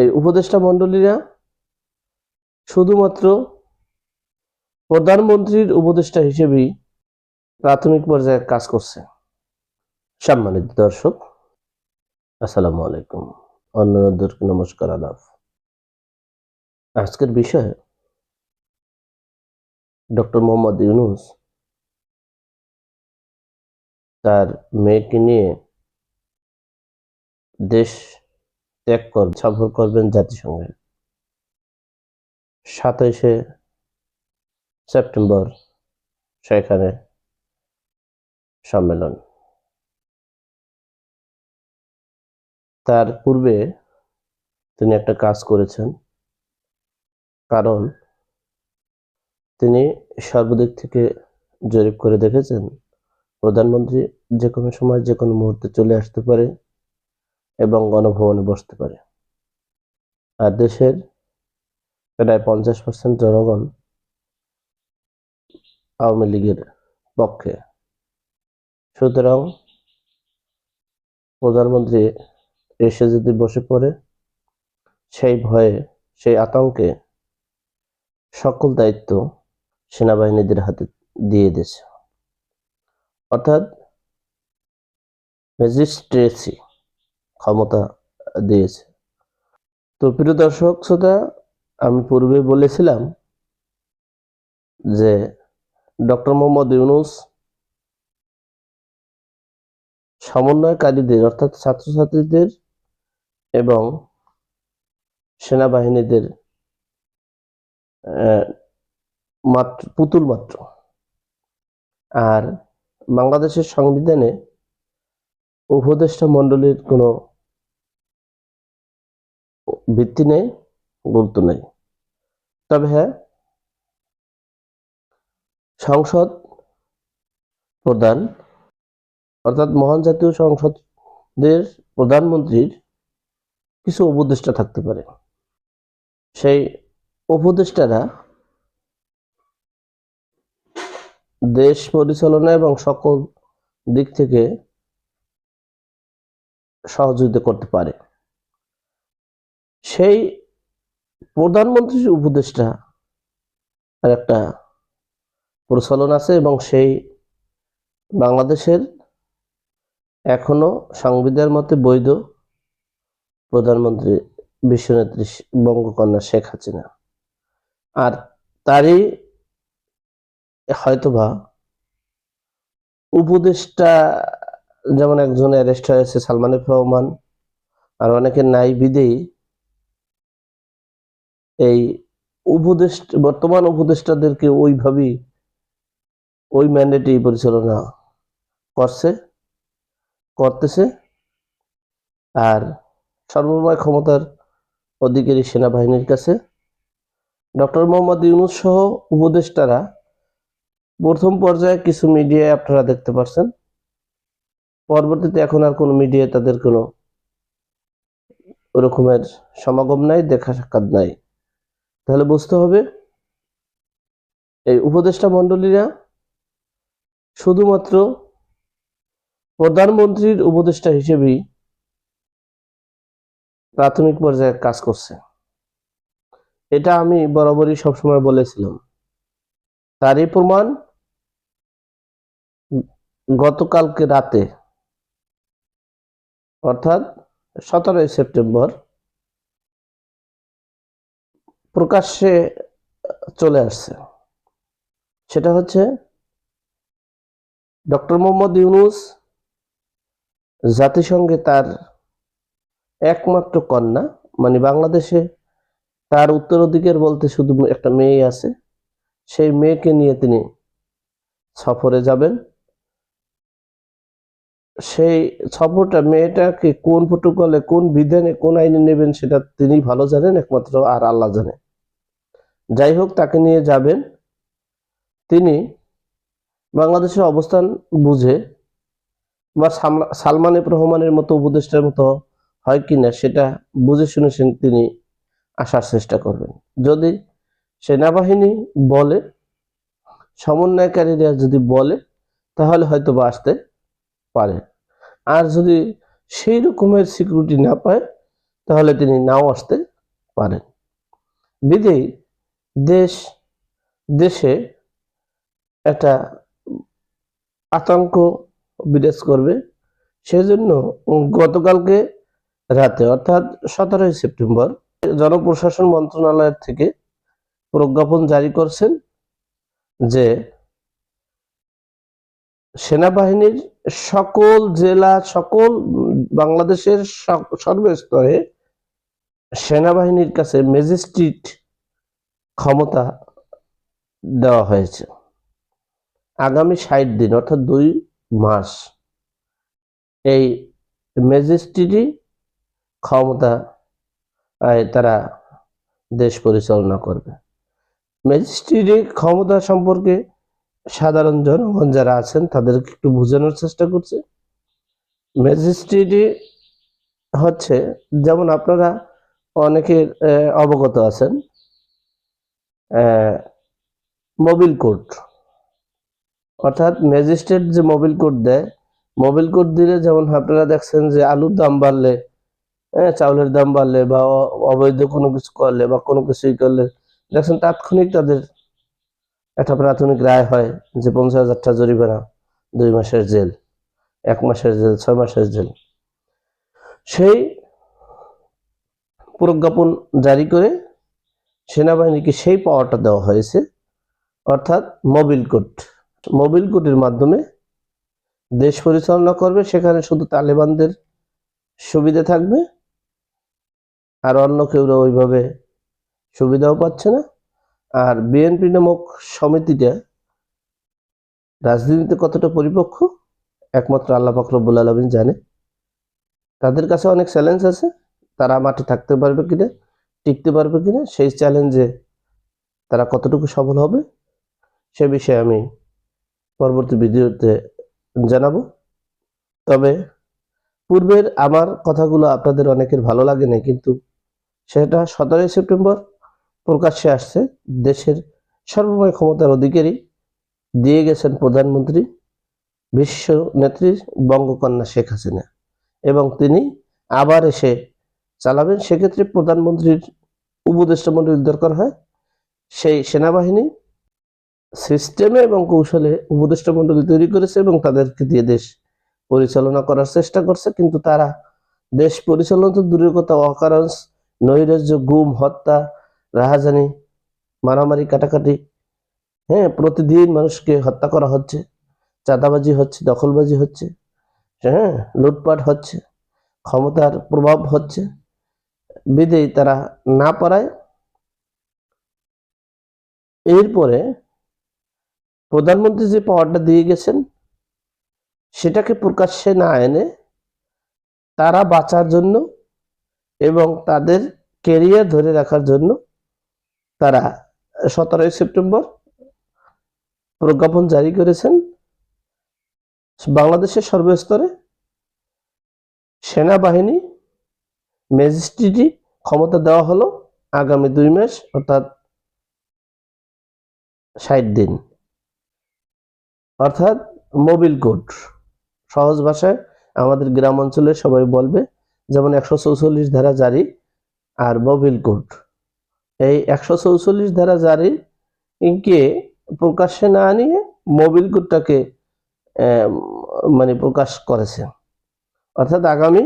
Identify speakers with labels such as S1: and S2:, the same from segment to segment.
S1: এই উপদেষ্টা মণ্ডলীরা শুধুমাত্র প্রধানমন্ত্রীর উপদেষ্টা হিসেবেই প্রাথমিক পর্যায়ে কাজ করছে। সম্মানিত দর্শক, আসসালামু আলাইকুম। অন্যদেরকে নমস্কার আলাপ আজকের বিষয় ডক্টর মোহাম্মদ ইউনুস তার মেয়েকে নিয়ে দেশ কর, সফর করবেন জাতিসংঘে। সাতাইশে সেপ্টেম্বর সেখানে সম্মেলন। তার পূর্বে তিনি একটা কাজ করেছেন, কারণ তিনি সর্বদিক থেকে জরিপ করে দেখেছেন, প্রধানমন্ত্রী যে কোনো সময় যে কোনো মুহূর্তে চলে আসতে পারে এবং গণভবনে বসতে পারে। আর দেশের প্রায় পঞ্চাশ পার্সেন্ট জনগণ আওয়ামী লীগের পক্ষে। সুতরাং প্রধানমন্ত্রী এসে যদি বসে পড়ে, সেই ভয়ে, সেই আতঙ্কে সকল দায়িত্ব সেনাবাহিনীদের হাতে দিয়ে দিয়েছে। অর্থাৎ ম্যাজিস্ট্রেসি ক্ষমতা দিয়েছে। তো প্রিয় দর্শক, শ্রোতা, আমি পূর্বে বলেছিলাম যে ডক্টর মোহাম্মদ ইউনুস সমন্বয়কারীদের, অর্থাৎ ছাত্রছাত্রীদের এবং সেনাবাহিনীদের মাত্র পুতুল মাত্র। আর বাংলাদেশের সংবিধানে উপদেষ্টা মণ্ডলীর কোনো ভিত্তি নেই, গুরুত্ব নেই। তবে হ্যাঁ সংসদ প্রধান, অর্থাৎ মহান জাতীয় সংসদের প্রধানমন্ত্রীর কিছু উপদেষ্টা থাকতে পারে। সেই উপদেষ্টারা দেশ পরিচালনা এবং সকল দিক থেকে সহযোগিতা করতে পারে। সেই প্রধানমন্ত্রীর উপদেষ্টা আর একটা প্রচলন আছে এবং সেই বাংলাদেশের এখনও সংবিধান মতে বৈধ প্রধানমন্ত্রী বিশ্বনেত্রী বঙ্গকন্যা শেখ হাসিনা। আর তারই হয়তোবা উপদেষ্টা যেমন একজন অ্যারেস্ট হয়েছে সালমান এফ রহমান, আর অনেকের নাই বিদেই এই উপদেষ্টা, বর্তমান উপদেষ্টাদেরকে ওইভাবেই ওই ম্যান্ডেটেই পরিচালনা করছে, করতেছে। আর সর্বময় ক্ষমতার অধিকারী সেনাবাহিনীর কাছে ডক্টর মোহাম্মদ ইউনুস সহ উপদেষ্টারা প্রথম পর্যায়ে কিছু মিডিয়ায় আপনারা দেখতে পাচ্ছেন পরবর্তীতে এখন আর কোনো মিডিয়ায় তাদের কোনো ওরকমের সমাগম নাই, দেখা সাক্ষাৎ নাই। তাহলে বুঝতে হবে এই উপদেষ্টা মণ্ডলীরা শুধুমাত্র প্রধানমন্ত্রীর উপদেষ্টা হিসেবেই প্রাথমিক পর্যায়ে কাজ করছে। এটা আমি বরাবরই সবসময় বলেছিলাম। তারই প্রমাণ গতকালকে রাতে, অর্থাৎ সতেরোই সেপ্টেম্বর প্রকাশ্যে চলে আসছে। সেটা হচ্ছে ডক্টর মোহাম্মদ ইউনুস জাতিসংঘে তার একমাত্র কন্যা মানে বাংলাদেশে তার উত্তরাধিকার বলতে শুধু একটা মেয়ে আছে। সেই মেয়েকে নিয়ে তিনি সফরে যাবেন। সেই সফরটা মেয়েটাকে কোন প্রোটোকলে, কোন বিধানে, কোন আইনে নেবেন সেটা তিনি ভালো জানেন একমাত্র আর আল্লাহ জানে। যাই হোক, তাকে নিয়ে যাবেন। তিনি বাংলাদেশের অবস্থান বুঝে বা সালমান রহমানের মতো উপদেষ্টার মতো হয় কিনা সেটা বুঝে শুনে শুনে তিনি আসার চেষ্টা করবেন। যদি সেনাবাহিনী বলে, সমন্বয়কারীরা যদি বলে, তাহলে হয়তো বা আসতে পারে। আর যদি সেই রকমের সিকিউরিটি না পায়, তাহলে তিনি নাও আসতে পারেন। বিধেয় দেশ, দেশে একটা আতঙ্ক বিরাজ করবে। সেজন্য গতকালকে রাতে, অর্থাৎ সতেরোই সেপ্টেম্বর, জনপ্রশাসন মন্ত্রণালয়ের থেকে প্রজ্ঞাপন জারি করছেন যে সেনাবাহিনীর সকল জেলা, সকল বাংলাদেশের সর্বস্তরে সেনাবাহিনীর কাছে ম্যাজিস্ট্রেট ক্ষমতা দেওয়া হয়েছে। আগামী ষাট দিন, অর্থাৎ দুই মাস, এই ম্যাজিস্ট্রেটই ক্ষমতা তারা দেশ পরিচালনা করবে। ম্যাজিস্ট্রেটই ক্ষমতা সম্পর্কে সাধারণ জনগণ যারা আছেন, তাদেরকে একটু বোঝানোর চেষ্টা করছে। ম্যাজিস্ট্রেটই হচ্ছে, যেমন আপনারা অনেকের অবগত আছেন মোবিল কোর্ট অর্থাৎ ম্যাজিস্ট্রেট যে মোবিল কোর্ট দেয়, মোবিল কোর্ট দিলে যেমন আপনারা দেখছেন যে আলুর দাম বাড়লে হ্যাঁ চাউলের দাম বাড়লে বা অবৈধ কোনো কিছু করলে বা কোনো কিছুই করলে, দেখছেন তাৎক্ষণিক তাদের একটা প্রাথমিক রায় হয় যে পঞ্চাশ হাজারটা জরিমানা, দুই মাসের জেল, এক মাসের জেল, ছয় মাসের জেল। সেই প্রজ্ঞাপন জারি করে সেনাবাহিনীকে সেই পাওয়ারটা দেওয়া হয়েছে, অর্থাৎ মোবিল কোর্ট মোবিল কোর্টের মাধ্যমে দেশ পরিচালনা করবে, সেখানে শুধু তালেবানদের সুবিধা থাকবে, আর অন্য কেউ ওইভাবে সুবিধাও পাচ্ছে না। আর বিএনপি নামক সমিতিটা রাজনীতিতে কতটা পরিপক্ক, একমাত্র আল্লাহ ফাকরবুল আলমিন জানে। তাদের কাছে অনেক চ্যালেঞ্জ আছে, তারা মাঠে থাকতে পারবে কিনা, টিকতে পারবে কিনা, সেই চ্যালেঞ্জে তারা কতটুকু সফল হবে, সে বিষয়ে আমি পরবর্তী ভিডিওতে জানাব। তবে পূর্বের আমার কথাগুলো আপনাদের অনেকের ভালো লাগে না কিন্তু সেটা সতেরোই সেপ্টেম্বর প্রকাশ্যে আসছে, দেশের সর্বময় ক্ষমতার অধিকারী দিয়ে গেছেন প্রধানমন্ত্রী, বিশ্ব নেত্রী বঙ্গকন্যা শেখ হাসিনা। এবং তিনি আবার এসে চালাবেন। সেক্ষেত্রে প্রধানমন্ত্রীর উপদেষ্টা মন্ডলীর দরকার হয়। সেই সেনাবাহিনী সিস্টেমে এবং কৌশলে উপদেষ্টা মন্ডলী তৈরি করেছে এবং তাদেরকে দিয়ে দেশ পরিচালনা করার চেষ্টা করছে। কিন্তু তারা দেশ পরিচালনা তো দূরের কথা, অকারণ নৈরাজ্য, গুম, হত্যা রাহাজানি, মারামারি, কাটাকাটি। হ্যাঁ প্রতিদিন মানুষকে হত্যা করা হচ্ছে, চাঁদাবাজি হচ্ছে, দখলবাজি হচ্ছে হ্যাঁ লুটপাট হচ্ছে, ক্ষমতার প্রভাব হচ্ছে বিদেই তারা না পারায়। এরপরে প্রধানমন্ত্রী যে পাওয়ারটা দিয়ে গেছেন, সেটাকে প্রকাশ্যে না এনে তারা বাঁচার জন্য এবং তাদের কেরিয়ার ধরে রাখার জন্য তারা সতেরোই সেপ্টেম্বর প্রজ্ঞাপন জারি করেছেন। বাংলাদেশের সর্বস্তরে সেনাবাহিনী, ম্যাজিস্ট্রেটই ক্ষমতা দেওয়া হলো আগামী দুই মাস, অর্থাৎ ষাট দিন। অর্থাৎ মোবিল কোড, সহজ ভাষায় আমাদের গ্রাম অঞ্চলে সবাই বলবে, যেমন একশো ধারা জারি, আর মোবিল কোড। এই একশো চৌচল্লিশ ধারা জারি কে প্রকাশ্যে না নিয়ে মোবিল কোডটাকে মানে প্রকাশ করেছে। অর্থাৎ আগামী,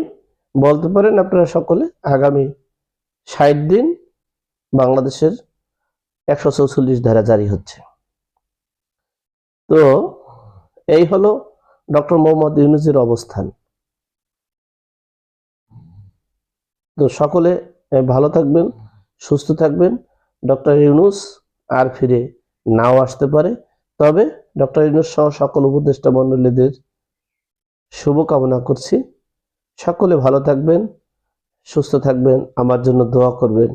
S1: বলতে পারেন আপনারা সকলে, আগামী ষাট দিন বাংলাদেশের একশো চৌচল্লিশ ধারা জারি হচ্ছে। তো এই হলো ডক্টর মোহাম্মদ ইউনুসের অবস্থান। তো সকলে ভালো থাকবেন। সুস্থ থাকবেন। ডক্টর ইউনুস আর ফিরে নাও আসতে পারে। তবে ডক্টর ইউনুস সহ সকল উপদেষ্টা মণ্ডলীদের শুভকামনা করছি। সকলে ভালো থাকবেন, সুস্থ থাকবেন। আমার জন্য দোয়া করবেন।